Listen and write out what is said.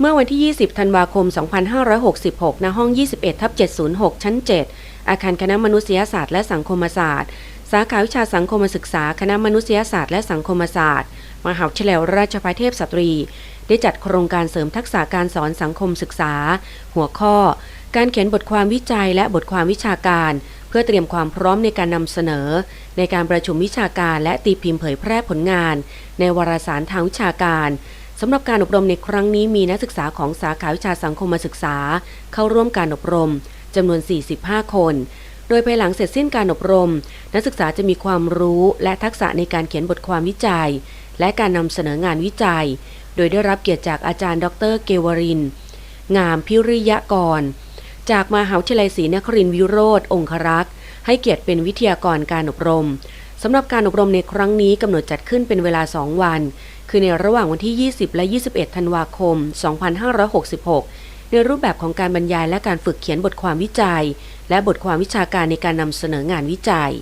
เมื่อวันที่ 20 ธันวาคม 2566 ณ ห้อง 21 ทับ 706 ชั้น 7 อาคารคณะมนุษยศาสตร์และสังคมศาสตร์ สาขาวิชาสังคมศึกษา คณะมนุษยศาสตร์และสังคมศาสตร์ มหาวิทยาลัยราชภัฏเทพสตรี ได้จัดโครงการเสริมทักษะการสอนสังคมศึกษา หัวข้อ การเขียนบทความวิจัยและบทความวิชาการ เพื่อเตรียมความพร้อมในการนำเสนอ ในการประชุมวิชาการและตีพิมพ์เผยแพร่ผลงาน ในวารสารทางวิชาการ สำหรับการอบรมในครั้งนี้มีนักศึกษาของสาขาวิชาสังคมศึกษา เข้าร่วมการอบรมจำนวน 45 คน โดยภายหลังเสร็จสิ้นการอบรม นักศึกษาจะมีความรู้และทักษะในการเขียนบทความวิจัย และการนำเสนองานวิจัย โดยได้รับเกียรติจากอาจารย์ ดร เกวริน งามพิริยกร จากมหาวิทยาลัยศรีนครินทร์วิโรธองครักษ์ให้เกียรติเป็นวิทยากรการอบรม สำหรับการอบรมในครั้งนี้กำหนดจัดขึ้นเป็นเวลา 2 วัน คือในระหว่างวันที่ 20 และ 21 ธันวาคม 2566 ในรูปแบบของการบรรยายและการฝึกเขียนบทความวิจัย และบทความวิชาการในการนำเสนองานวิจัย